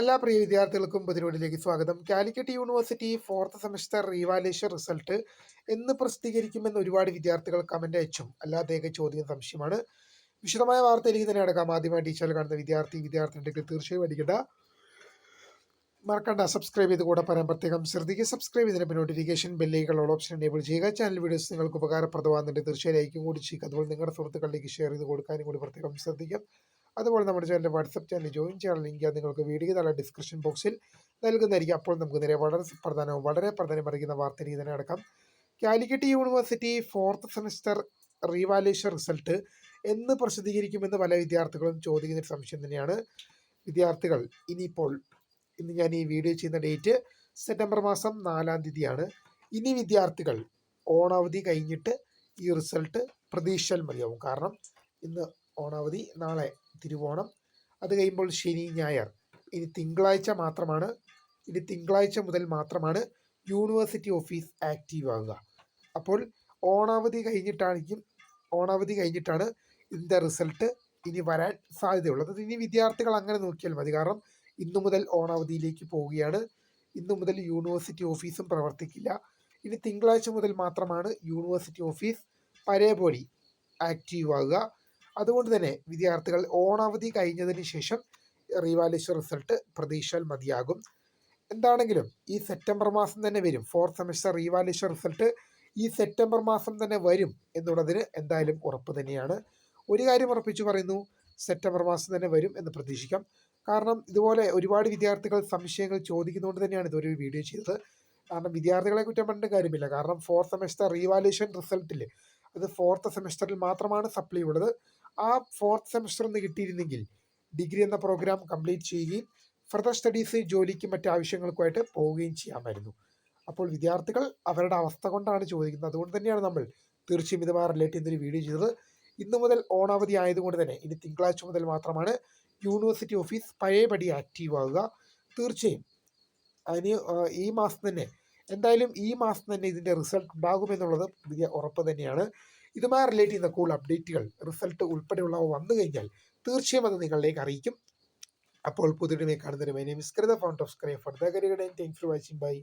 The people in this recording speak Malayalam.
എല്ലാ പ്രിയ വിദ്യാർത്ഥികൾക്കും പുതിരോടിലേക്ക് സ്വാഗതം. Calicut university fourth semester revaluation result എന്ന് പ്രസിദ്ധീകരിക്കുമെന്ന് ഒരുപാട് വിദ്യാർത്ഥികൾ കമന്റ് അയച്ചും. അല്ലാതെയൊക്കെ ചോദ്യം സംശയമാണ്. വിശദമായ വാർത്ത എനിക്ക് തന്നെ അടക്കാം. ആദ്യമായി ടീച്ചർ കാണുന്ന വിദ്യാർത്ഥി വിദ്യാർത്ഥി ഉണ്ടെങ്കിൽ തീർച്ചയായും അടിക്കണ്ട. മറക്കണ്ട. സബ്സ്ക്രൈബ് ചെയ്ത് കൂടെ പറയാൻ പ്രത്യേകം ശ്രദ്ധിക്കുക. സബ്സ്ക്രൈബ് ചെയ്തതിന് നോട്ടിഫിക്കേഷൻ ബെല്ലൈകൾ ഓപ്ഷൻ എനേബിൾ ചെയ്യുക. ചാനൽ വീഡിയോസ് നിങ്ങൾക്ക് ഉപകാരപ്രദമാകുന്നുണ്ട്. തീർച്ചയായും ലൈക്കും കൂടി ചെയ്യുക. അതുപോലെ നിങ്ങളുടെ സുഹൃത്തുക്കളിലേക്ക് ഷെയർ ചെയ്ത് കൊടുക്കാനും കൂടി പ്രത്യേകം ശ്രദ്ധിക്കാം. അതുപോലെ നമ്മുടെ ചാനലിന്റെ വാട്സപ്പ് ചാനൽ ജോയിൻ ചെയ്യാൻ ലിങ്ക് നിങ്ങൾക്ക് വീഡിയോ താഴെ ഡിസ്ക്രിപ്ഷൻ ബോക്സിൽ നൽകുന്നതായിരിക്കും. അപ്പോൾ നമുക്ക് നേരെ വളരെ പ്രധാനവും വളരെ പ്രധാനം അറിയിക്കുന്ന വാർത്തയിലേക്ക് തന്നെ അടക്കാം. Calicut university fourth semester revaluation result എന്ന് പ്രസിദ്ധീകരിക്കുമെന്ന് പല വിദ്യാർത്ഥികളും ചോദിക്കുന്ന ഒരു സംശയം തന്നെയാണ്. വിദ്യാർത്ഥികൾ ഇനിയിപ്പോൾ ഇന്ന് ഞാൻ ഈ വീഡിയോ ചെയ്യുന്ന ഡേറ്റ് സെപ്റ്റംബർ മാസം നാലാം തീയതിയാണ്. ഇനി വിദ്യാർത്ഥികൾ ഓണാവധി കഴിഞ്ഞിട്ട് ഈ റിസൾട്ട് പ്രതീക്ഷിച്ചാൽ മതിയാവും. കാരണം ഇന്ന് ഓണാവധി നാളെ തിരുവോണം. അത് കഴിയുമ്പോൾ ശനി ഞായർ. ഇനി തിങ്കളാഴ്ച മാത്രമാണ്. ഇനി തിങ്കളാഴ്ച മുതൽ മാത്രമാണ് യൂണിവേഴ്സിറ്റി ഓഫീസ് ആക്റ്റീവ് ആകുക അപ്പോൾ ഓണാവധി കഴിഞ്ഞിട്ടാണെങ്കിലും ഓണാവധി കഴിഞ്ഞിട്ടാണ് ഇതിന്റെ റിസൾട്ട് ഇനി വരാൻ സാധ്യതയുള്ളത്. അത് ഇനി വിദ്യാർത്ഥികൾ അങ്ങനെ നോക്കിയാൽ മതി. കാരണം ഇന്നു മുതൽ ഓണാവധിയിലേക്ക് പോവുകയാണ്. ഇന്നു മുതൽ യൂണിവേഴ്സിറ്റി ഓഫീസും പ്രവർത്തിക്കില്ല. ഇനി തിങ്കളാഴ്ച മുതൽ മാത്രമാണ് യൂണിവേഴ്സിറ്റി ഓഫീസ് പഴയപടി ആക്റ്റീവ് ആകുക അതുകൊണ്ട് തന്നെ വിദ്യാർത്ഥികൾ ഓണാവധി കഴിഞ്ഞതിന് ശേഷം റീവാലേഷൻ റിസൾട്ട് പ്രതീക്ഷിച്ചാൽ മതിയാകും. എന്താണെങ്കിലും ഈ സെപ്റ്റംബർ മാസം തന്നെ വരും. ഫോർത്ത് സെമസ്റ്റർ റീവാലേഷൻ റിസൾട്ട് ഈ സെപ്റ്റംബർ മാസം തന്നെ വരും എന്നുള്ളതിന് എന്തായാലും ഉറപ്പ് തന്നെയാണ്. ഒരു കാര്യം ഉറപ്പിച്ചു പറയുന്നു സെപ്റ്റംബർ മാസം തന്നെ വരും എന്ന് പ്രതീക്ഷിക്കാം. കാരണം ഇതുപോലെ ഒരുപാട് വിദ്യാർത്ഥികൾ സംശയങ്ങൾ ചോദിക്കുന്നതുകൊണ്ട് തന്നെയാണ് ഇതൊരു വീഡിയോ ചെയ്തത്. കാരണം വിദ്യാർത്ഥികളെ കുറ്റം പറഞ്ഞിട്ട് കാര്യമില്ല. കാരണം ഫോർത്ത് സെമസ്റ്റർ റീവാലുവേഷൻ റിസൾട്ടിൽ അത് ഫോർത്ത് സെമസ്റ്ററിൽ മാത്രമാണ് സപ്ലൈ ഉള്ളത്. ആ ഫോർത്ത് സെമസ്റ്റർ ഒന്ന് കിട്ടിയിരുന്നെങ്കിൽ ഡിഗ്രി എന്ന പ്രോഗ്രാം കംപ്ലീറ്റ് ചെയ്യുകയും ഫർദർ സ്റ്റഡീസ് ജോലിക്കും മറ്റു ആവശ്യങ്ങൾക്കുമായിട്ട് പോവുകയും ചെയ്യാമായിരുന്നു. അപ്പോൾ വിദ്യാർത്ഥികൾ അവരുടെ അവസ്ഥ കൊണ്ടാണ് ചോദിക്കുന്നത്. അതുകൊണ്ട് തന്നെയാണ് നമ്മൾ തീർച്ചയായും ഇതുമായി റിലേറ്റ് ചെയ്യുന്നൊരു വീഡിയോ ചെയ്തത്. ഇന്നു മുതൽ ഓണാവധി ആയതുകൊണ്ട് തന്നെ ഇനി തിങ്കളാഴ്ച മുതൽ മാത്രമാണ് യൂണിവേഴ്സിറ്റി ഓഫീസ് പഴയപടി ആക്റ്റീവ് ആവുക. തീർച്ചയായും അതിന് ഈ മാസം തന്നെ എന്തായാലും ഈ മാസം തന്നെ ഇതിന്റെ റിസൾട്ട് ഉണ്ടാകുമെന്നുള്ളത് ഉറപ്പ് തന്നെയാണ്. ഇതുമായി റിലേറ്റ് ചെയ്യുന്ന കൂടുതൽ അപ്ഡേറ്റുകൾ റിസൾട്ട് ഉൾപ്പെടെയുള്ളവ വന്നു കഴിഞ്ഞാൽ തീർച്ചയായും അത് നിങ്ങളിലേക്ക് അറിയിക്കും. അപ്പോൾ പുതിയ കാണുന്നതിന് my name is found of scry for the കരികടൻ thanks for watching by